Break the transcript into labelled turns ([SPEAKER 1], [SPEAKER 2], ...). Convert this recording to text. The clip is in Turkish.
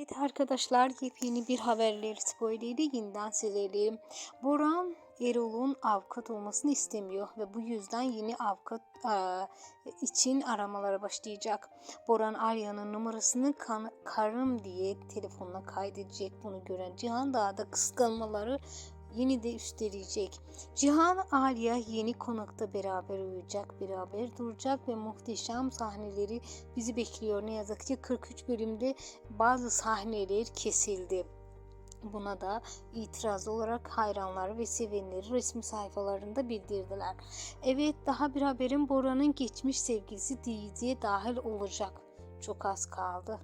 [SPEAKER 1] Evet arkadaşlar yepyeni bir haberleri spoilerinden silelim. Boran Erol'un avukat olmasını istemiyor ve bu yüzden yeni avukat eee, için aramalara başlayacak. Boran Arya'nın numarasını kan- karım diye telefonuna kaydedecek. Bunu gören Cihan daha da kıskanmaları yeni de üstleyecek. Cihan Arya yeni konakta beraber uyuyacak, beraber duracak ve muhteşem sahneleri bizi bekliyor. Ne yazık ki 43 bölümde bazı sahneler kesildi. Buna da itiraz olarak hayranlar ve sevenleri resmi sayfalarında bildirdiler. Evet daha bir haberin Bora'nın geçmiş sevgilisi diziye dahil olacak. Çok az kaldı.